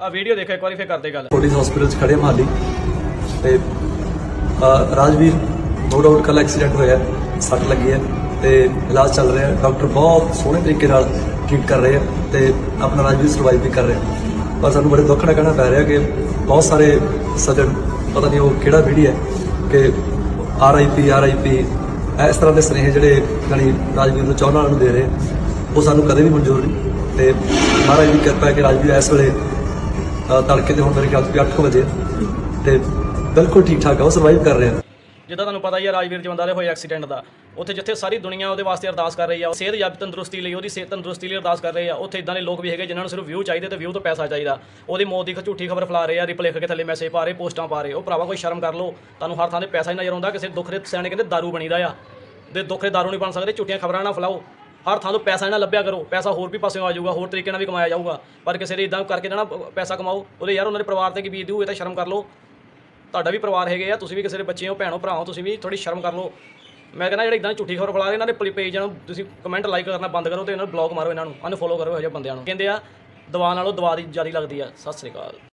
ਆ ਵੀਡੀਓ ਦੇਖੋ ਇੱਕ ਵਾਰੀ ਫੇਰ ਕਰਦੇ ਗੱਲ। ਫੋਰਟਿਸ ਹਸਪੀਟਲ 'ਚ ਖੜੇ ਮਾਲੀ ਤੇ ਅ, ਰਾਜਵੀਰ ਨੋ ਡਾਊਟ ਕੱਲ ਐਕਸੀਡੈਂਟ ਹੋਇਆ ਹੈ, ਸੱਟ ਲੱਗੀ ਹੈ ਤੇ ਇਲਾਜ ਚੱਲ ਰਿਹਾ ਹੈ। ਡਾਕਟਰ ਬਹੁਤ ਸੋਹਣੇ ਤਰੀਕੇ ਨਾਲ ਟ੍ਰੀਟ ਕਰ ਰਹੇ ਆ ਤੇ ਆਪਣਾ ਰਾਜਵੀਰ ਸਰਵਾਈਵ ਵੀ ਕਰ ਰਿਹਾ ਪਰ ਸਾਨੂੰ ਬੜੇ ਦੁੱਖ ਨਾਲ ਕਹਿਣਾ ਪੈ ਰਿਹਾ ਕਿ ਬਹੁਤ ਸਾਰੇ ਸੱਜਣ ਪਤਾ ਨਹੀਂ ਉਹ ਕਿਹੜਾ ਵੀਡੀਓ ਹੈ ਕਿ R I P R I ਪੀ ਇਸ ਤਰ੍ਹਾਂ ਦੇ ਸੁਨੇਹੇ ਜਿਹੜੇ ਜਾਣੀ ਰਾਜਵੀਰ ਨੂੰ ਚਾਹੁਣ ਵਾਲਿਆਂ ਨੂੰ ਦੇ ਰਹੇ ਆ, ਉਹ ਸਾਨੂੰ ਕਦੇ ਵੀ ਮਨਜ਼ੂਰ ਨਹੀਂ। ਤੇ ਮਹਾਰਾਜ ਦੀ ਕਿਰਪਾ ਹੈ ਕਿ ਰਾਜਵੀਰ ਇਸ ਵੇਲੇ ਤੜਕੇ ਦੇ ਹੁਣ ਮੇਰੇ ਖਿਆਲ 'ਚ 8 ਵਜੇ ਤੇ ਬਿਲਕੁਲ ਠੀਕ ਠਾਕ ਆ, ਉਹ ਸਰਵਾਈਵ ਕਰ ਰਿਹਾ। ਜਿੱਦਾਂ ਤੁਹਾਨੂੰ ਪਤਾ ਹੀ ਹੈ ਰਾਜਵੀਰ ਜਵੰਦਾ ਦੇ ਹੋਏ ਐਕਸੀਡੈਂਟ ਦਾ। ਉੱਥੇ ਜਿੱਥੇ ਸਾਰੀ ਦੁਨੀਆ ਉਹਦੇ ਵਾਸਤੇ ਅਰਦਾਸ ਕਰ ਰਹੀ ਆ ਸਿਹਤ ਯਾਬ ਤੰਦਰੁਸਤੀ ਲਈ, ਉਹਦੀ ਸਿਹਤ ਤੰਦਰੁਸਤੀ ਲਈ ਅਰਦਾਸ ਕਰ ਰਹੇ ਆ। ਉੱਥੇ ਇਦਾਂ ਦੇ ਲੋਕ ਵੀ ਹੈਗੇ ਜਿਨ੍ਹਾਂ ਨੂੰ ਸਿਰਫ ਵਿਊ ਚਾਹੀਦੇ ਤੇ ਵਿਊ ਤੋਂ ਪੈਸਾ ਚਾਹੀਦਾ। ਉਹਦੀ ਮੌਤ ਦੀ ਝੂਠੀ ਖਬਰ ਫੈਲਾ ਰਹੇ ਆ ਰਿਪ ਲਿਖ ਕੇ ਥੱਲੇ ਮੈਸੇਜ ਪਾ ਰਹੇ, ਪੋਸਟਾਂ ਪਾ ਰਹੇ। ਉਹ ਭਰਾਵਾ ਕੋਈ ਸ਼ਰਮ ਕਰ ਲਓ, ਤੁਹਾਨੂੰ ਹਰ ਥਾਂ ਤੇ ਪੈਸਾ ਹੀ ਨਜ਼ਰ ਆਉਂਦਾ, ਕਿਸੇ ਦੁੱਖ ਦੇ ਸਿਆਣੇ ਕਹਿੰਦੇ ਦਾਰੂ ਬਣੀਦਾ ਆ। ਦੇ ਦੁੱਖ ਦੇ ਦਾਰੂ ਨਹੀਂ ਬਣ ਸਕਦੇ, ਝੂਠੀਆਂ ਖਬਰਾਂ ਨਾ ਫੈਲਾਓ। ਹਰ ਥਾਂ ਤੋਂ ਪੈਸਾ ਇਹਨਾਂ ਲੱਭਿਆ ਕਰੋ, ਪੈਸਾ ਹੋਰ ਵੀ ਪਾਸਿਓਂ ਆ ਜਾਊਗਾ, ਹੋਰ ਤਰੀਕੇ ਨਾਲ ਵੀ ਕਮਾਇਆ ਜਾਊਗਾ। ਪਰ ਕਿਸੇ ਦੇ ਇਦਾਂ ਕਰਕੇ ਨਾ ਪੈਸਾ ਕਮਾਓ, ਉਹਦੇ ਯਾਰ ਉਹਨਾਂ ਦੇ ਪਰਿਵਾਰ ਤੇ ਕੀ ਬੀਤਦੀ ਹੋਊ, ਇਹ ਤਾਂ ਸ਼ਰਮ ਕਰ ਲਓ। ਤੁਹਾਡਾ ਵੀ ਪਰਿਵਾਰ ਹੈਗੇ ਆ, ਤੁਸੀਂ ਵੀ ਕਿਸੇ ਦੇ ਬੱਚੇ ਹੋ, ਭੈਣੋ, ਭਰਾਓ, ਤੁਸੀਂ ਵੀ ਥੋੜੀ ਸ਼ਰਮ ਕਰ ਲਓ। ਮੈਂ ਕਹਿੰਦਾ ਜਿਹੜੇ ਇਦਾਂ ਝੂਠੀ ਖਬਰ ਫੈਲਾ ਰਹੇ ਇਹਨਾਂ ਦੇ ਪੇਜ ਨੂੰ, ਤੁਸੀਂ ਕਮੈਂਟ ਲਾਈਕ ਕਰਨਾ ਬੰਦ ਕਰੋ ਤੇ ਇਹਨਾਂ ਨੂੰ ਬਲੌਕ ਮਾਰੋ ਇਹਨਾਂ ਨੂੰ ਅਨਫੋਲੋ ਕਰੋ ਇਹੋ ਜਿਹੇ ਬੰਦਿਆਂ ਨੂੰ। ਕਹਿੰਦੇ ਆ ਦਵਾ ਨਾਲੋਂ ਦਵਾ ਦੀ ਜਾਰੀ ਲੱਗਦੀ ਆ। ਸਤਿ ਸ੍ਰੀ ਅਕਾਲ।